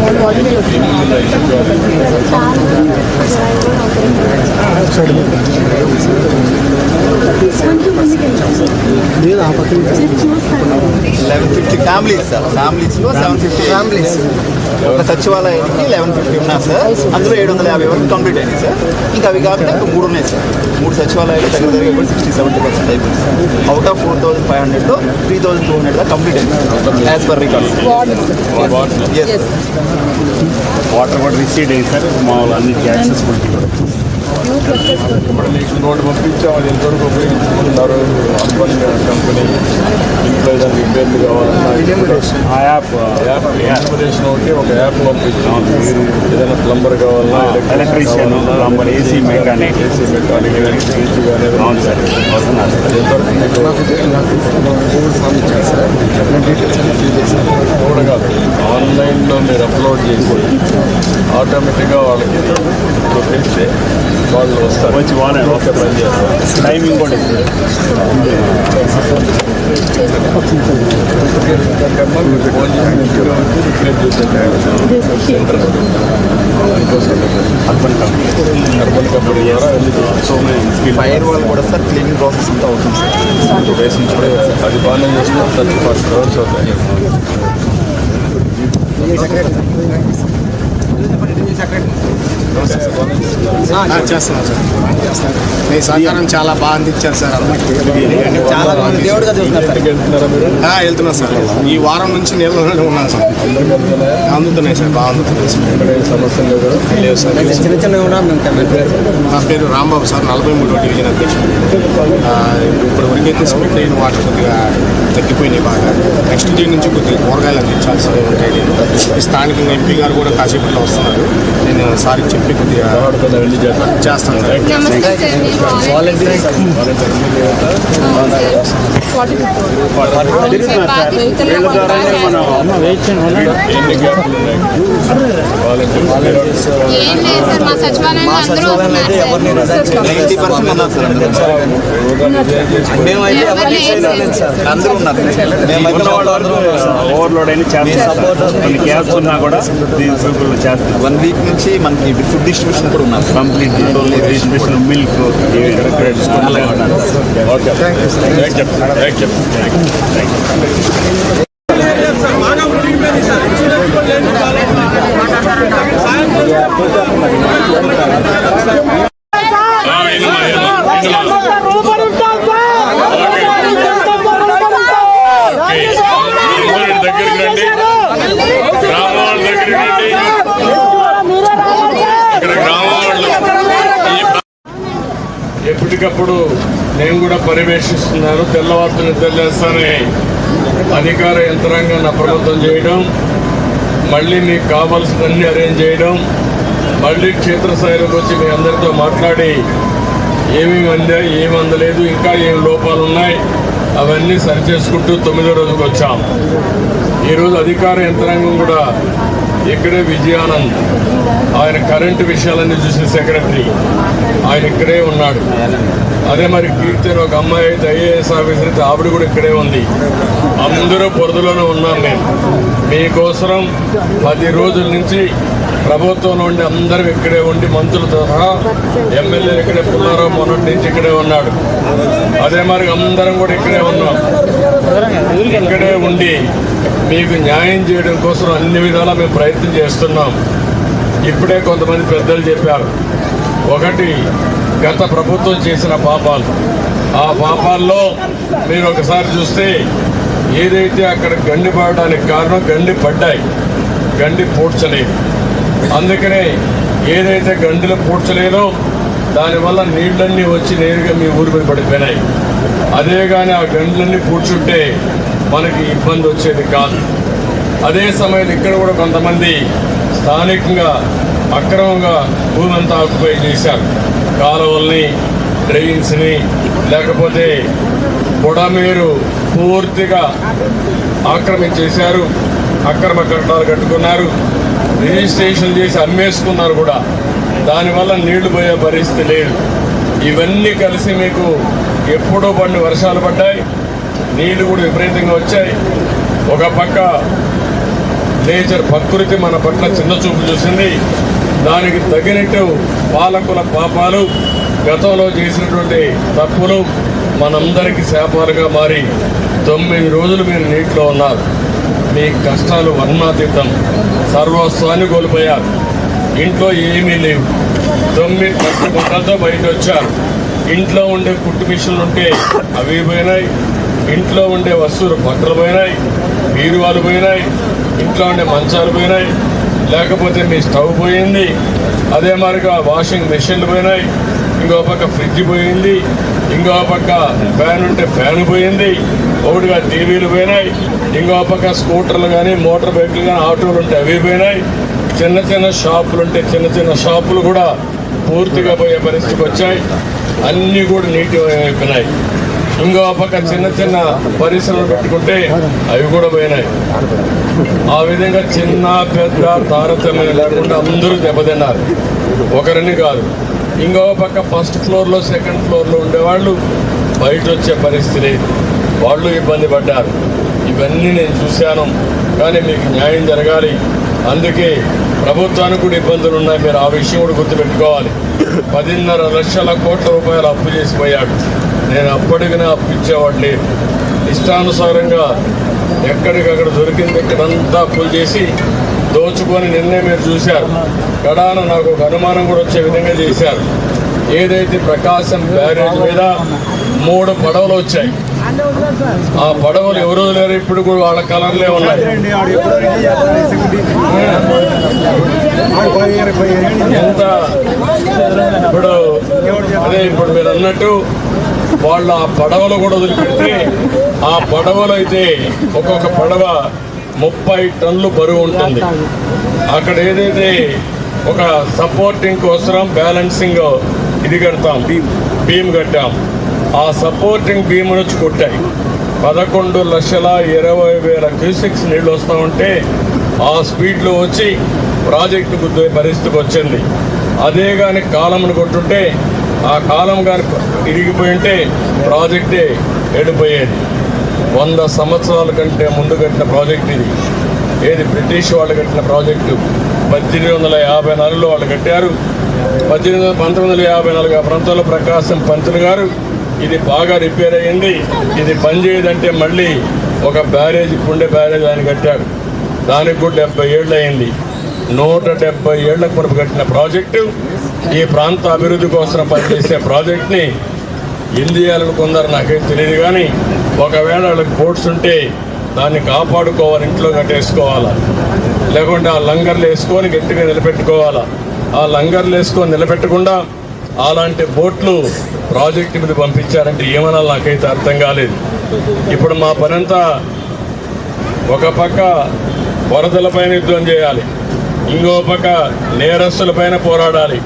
వాళ్ళు already eleven fifty families sir ఫ్యామిలీస్లో seven fifty families ఒక సచివాలయానికి లెవెన్ ఫిఫ్టీ ఉన్నారు సార్ అందులో ఏడు వందల యాభై వరకు కంప్లీట్ అయింది సార్ ఇంకా అవి కాకుండా ఇంకా మూడు ఉన్నాయి సార్ మూడు సచివాలయాలు దగ్గర దగ్గర సిక్స్టీ సెవెంటీ పర్సెంట్ అయిపోయింది. Sir out of four thousand five హండ్రెడ్లో త్రీ థౌసండ్ టూ హండ్రెడ్ దాకా కంప్లీట్ అయింది. యాజ్ పర్ రికార్డ్ ఎస్ వాటర్ కూడా రిసీడ్ అయ్యింది సార్. మామూలు అన్నిటికీ యాక్సెసిబిలిటీ కూడా. నోట్ పంపించాం అది ఎంతవరకు ఉపయోగించుకుంటున్నారు? అర్బన్ కంపెనీ ఏదైనా రిపేర్లు కావాలన్నా ఆ యాప్ యాప్ ఒకటి ఒక యాప్ పంపించాం మీరు ఏదైనా ప్లంబర్ కావాలన్నా electrician AC mechanic AC mechanic కానీ ఫ్రిడ్జ్ కానీ అవును సార్ కూడా కాదు ఆన్లైన్లో మీరు అప్లోడ్ చేసి ఆటోమేటిక్గా వాళ్ళకి చూపిస్తే వాళ్ళు వస్తారు వచ్చి వాళ్ళే ఓకే పని చేస్తారు టైమింగ్ కూడా ఇస్తుంది. ఎందుకంటే మీకు ఫోన్ చేసి రిపేర్ చేసే అర్బన్ కంపెనీ అర్బన్ కంపెనీ ద్వారా వెళ్ళి so many skill fire wall కూడా సార్ క్లీనింగ్ ప్రాసెస్ అంతా అవుతుంది సార్ టూ డేస్ నుంచి కూడా అది బాగానే చేస్తున్నారు థర్టీ ఫార్టీ క్రోర్స్ అవుతాయి చేస్తున్నాం సార్. మీ సహకారం చాలా బాగా అందించారు సార్ చాలా మంది దేవుడిగా చూస్తున్నారు సార్. వెళ్తున్నాం ఈ వారం నుంచి నీళ్ళలోనే ఉన్నాను సార్. అందుతున్నాయి సార్ బాగా అందుతున్నాయి సార్. చిన్న కూడా నా పేరు రాంబాబు సార్ నలభై మూడో డివిజన్ అధ్యక్షుడు. ఇప్పుడు వరకైతే స్ప్లిట్ అయిన వాటర్ కొద్దిగా తగ్గిపోయినాయి బాగా. నెక్స్ట్ డే నుంచి కొద్దిగా కూరగాయలు అందించాల్సి ఉంటాయి స్థానికంగా ఎంపీ గారు కూడా కాసేపట్లో వస్తున్నారు. నేను సార్కి చెప్పి కొద్దిగా చేస్తాను. చేస్తాను అందరూ ఉన్నారు మేమైతే ఓవర్లోడ్ అయినా ఉన్నా కూడా వన్ వీక్ నుంచి మనకి ఫుడ్ డిస్ట్రిబ్యూషన్ కూడా ఉన్నారు కంప్లీట్ డిస్ట్రిబ్యూషన్ మిల్క్ ఓకే ఎప్పటికప్పుడు నేను కూడా పర్యవేక్షిస్తున్నాను. తెల్లవారులు నిద్ర అధికార యంత్రాంగాన్ని అప్రమత్తం చేయడం మళ్ళీ మీకు కావాల్సినన్ని అరేంజ్ చేయడం మళ్ళీ క్షేత్రస్థాయిలోకి వచ్చి మీ అందరితో మాట్లాడి ఏమేమి అందా ఏమి అందలేదు ఇంకా ఏమి లోపాలు ఉన్నాయి అవన్నీ సరిచేసుకుంటూ తొమ్మిదో రోజుకి వచ్చాం. ఈరోజు అధికార యంత్రాంగం కూడా ఇక్కడే విజయానంద్ ఆయన కరెంటు విషయాలన్నీ చూసిన సెక్రటరీ ఆయన ఇక్కడే ఉన్నాడు. అదే మరి కీర్తన్ ఒక అమ్మాయి అయితే ఐఏఎస్ ఆఫీసర్ అయితే ఆవిడ కూడా ఇక్కడే ఉంది. అందరూ పొరదులోనే ఉన్నాను నేను మీకోసం పది రోజుల నుంచి ప్రభుత్వం నుండి అందరం ఇక్కడే ఉండి మంత్రులతో సహా ఎమ్మెల్యే ఇక్కడే పుల్లారావు మొన్నటి నుంచి ఇక్కడే ఉన్నాడు. అదే మరి అందరం కూడా ఇక్కడే ఉన్నాం. ఇక్కడే ఉండి మీకు న్యాయం చేయడం కోసం అన్ని విధాలా మేము ప్రయత్నం చేస్తున్నాం. ఇప్పుడే కొంతమంది పెద్దలు చెప్పారు. ఒకటి గత ప్రభుత్వం చేసిన పాపాలు. ఆ పాపాల్లో మీరు ఒకసారి చూస్తే ఏదైతే అక్కడ గండి పడడానికి కారణం గండి పడ్డాయి. గండి పూడ్చలేదు. అందుకనే ఏదైతే గండిలో పూడ్చలేదో దానివల్ల నీళ్ళన్నీ వచ్చి నేరుగా మీ ఊరి మీద పడిపోయినాయి. అదే కానీ ఆ గండ్లన్నీ పూడ్చుంటే మనకి ఇబ్బంది వచ్చేది కాదు. అదే సమయంలో ఇక్కడ కూడా కొంతమంది స్థానికంగా అక్రమంగా భూమి అంతా ఆక్యుపై చేశారు. కాలువల్ని డ్రైన్స్ని లేకపోతే పొడమేరు పూర్తిగా ఆక్రమించేశారు. అక్రమ కట్టడాలు కట్టుకున్నారు. రిజిస్ట్రేషన్ చేసి అమ్మేసుకున్నారు కూడా. దానివల్ల నీళ్ళు పోయే పరిస్థితి లేదు. ఇవన్నీ కలిసి మీకు ఎప్పుడో పడిన వర్షాలు పడ్డాయి. నీళ్ళు కూడా విపరీతంగా వచ్చాయి. ఒక పక్క నేచర్ ప్రకృతి మన పట్ల చిన్న చూపు చూసింది. దానికి తగినట్టు పాలకుల పాపాలు గతంలో చేసినటువంటి తప్పులు మనందరికీ శాపాలుగా మారి తొమ్మిది రోజులు మీరు నీటిలో ఉన్నారు. మీ కష్టాలు వర్ణాతీతం సర్వస్వాన్ని కోల్పోయారు. ఇంట్లో ఏమీ లేవు. తొమ్మిది పట్టు గుంటలతో బయట వచ్చారు ఇంట్లో ఉండే కుట్టు మిషన్లు ఉంటే అవి పోయినాయి. ఇంట్లో ఉండే వస్తువులు బట్టలు పోయినాయి. బీరువాలు పోయినాయి. ఇంట్లో ఉండే మంచాలు పోయినాయి. లేకపోతే మీ స్టవ్ పోయింది. అదే మాదిరిగా వాషింగ్ మెషిన్లు పోయినాయి. ఇంకో పక్క ఫ్రిడ్జ్ పోయింది. ఇంకో పక్క ఫ్యాన్ ఉంటే ఫ్యాన్ పోయింది. ఒకటిగా టీవీలు పోయినాయి. ఇంకో పక్క స్కూటర్లు కానీ మోటార్ బైక్లు కానీ ఆటోలు ఉంటాయి. అవి పోయినాయి. చిన్న చిన్న షాపులు ఉంటే చిన్న చిన్న షాపులు కూడా పూర్తిగా పోయే పరిస్థితికి వచ్చాయి. అన్నీ కూడా నీటి అయిపోయినాయి. ఇంకో పక్క చిన్న చిన్న పరిశ్రమలు పెట్టుకుంటే అవి కూడా పోయినాయి. ఆ విధంగా చిన్న పెద్ద తారతమ్యం లేకుండా అందరూ దెబ్బతిన్నారు. ఒకరిని కాదు. ఇంకో పక్క ఫస్ట్ ఫ్లోర్లో సెకండ్ ఫ్లోర్లో ఉండేవాళ్ళు బయట వచ్చే పరిస్థితి. వాళ్ళు ఇబ్బంది పడ్డారు. ఇవన్నీ నేను చూశాను. కానీ మీకు న్యాయం జరగాలి. అందుకే ప్రభుత్వానికి కూడా ఇబ్బందులు ఉన్నాయి. మీరు ఆ విషయం కూడా గుర్తుపెట్టుకోవాలి. పదిన్నర లక్షల కోట్ల రూపాయలు అప్పు చేసిపోయాడు. నేను అప్పటికనే అప్పు ఇచ్చేవాడు లేదు ఇష్టానుసారంగా ఎక్కడికక్కడ దొరికింది ఇక్కడంతా అప్పులు చేసి దోచుకొని నిన్నే మీరు చూశారు. కడాన నాకు ఒక అనుమానం కూడా వచ్చే విధంగా చేశారు. ఏదైతే ప్రకాశం బ్యారేజ్ మీద మూడు పడవలు వచ్చాయి. ఆ పడవలు ఎవరో లేరు ఇప్పుడు కూడా వాళ్ళ కలర్లే ఉన్నాయి. ఎంత? ఇప్పుడు అదే ఇప్పుడు మీరు అన్నట్టు వాళ్ళ ఆ పడవలు కూడా వదిలిపెడితే ఆ పడవలు అయితే ఒక్కొక్క పడవ ముప్పై టన్నులు బరువు ఉంటుంది. అక్కడ ఏదైతే ఒక సపోర్టింగ్ కోసం బ్యాలెన్సింగ్ ఇది కడతాం బీమ్ కట్టాం. ఆ సపోర్టింగ్ బీమ్ నుంచి కొట్టాయి. పదకొండు లక్షల ఇరవై వేల క్యూసిక్స్ నీళ్ళు వస్తూ ఉంటే ఆ స్పీడ్లో వచ్చి ప్రాజెక్టు గుద్దే పరిస్థితికి వచ్చింది. అదే కానీ కాలంను కొట్టుంటే ఆ కాలం కానీ ఇరిగిపోయి ఉంటే ప్రాజెక్టే ఎడిపోయేది. వంద సంవత్సరాల కంటే ముందు కట్టిన ప్రాజెక్ట్ ఇది. ఏది బ్రిటిష్ వాళ్ళు కట్టిన ప్రాజెక్టు. పద్దెనిమిది వందల యాభై నాలుగులో వాళ్ళు కట్టారు. పద్దెనిమిది వందల పంతొమ్మిది వందల యాభై నాలుగు ఆ ప్రాంతంలో ప్రకాశం పంతులు గారు ఇది బాగా రిపేర్ అయ్యింది. ఇది పనిచేయదంటే మళ్ళీ ఒక బ్యారేజ్ పుండె బ్యారేజ్ ఆయన కట్టాడు దానికి కూడా డెబ్బై ఏళ్ళు అయింది నూట డెబ్బై ఏళ్ళ కొరకు కట్టిన ప్రాజెక్టు ఈ ప్రాంత అభివృద్ధి కోసం పనిచేసే ప్రాజెక్ట్ని ఇండియాలో కొందరు నాకేం తెలియదు కానీ ఒకవేళ వాళ్ళకి బోట్స్ ఉంటే దాన్ని కాపాడుకోవాలి ఇంట్లో కట్టేసుకోవాలా. లేకుంటే ఆ లంగర్లు వేసుకొని గట్టిగా నిలబెట్టుకోవాలా. ఆ లంగర్లు వేసుకొని నిలబెట్టకుండా అలాంటి బోట్లు ప్రాజెక్టు మీద పంపించారంటే ఏమనాలి నాకైతే అర్థం కాలేదు. ఇప్పుడు మా పనంతా ఒక పక్క వరదలపైన యుద్ధం చేయాలి. ఇంకో పక్క నేరస్తులపైన పోరాడాలి.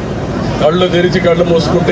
కళ్ళు తెరిచి కళ్ళు మూసుకుంటే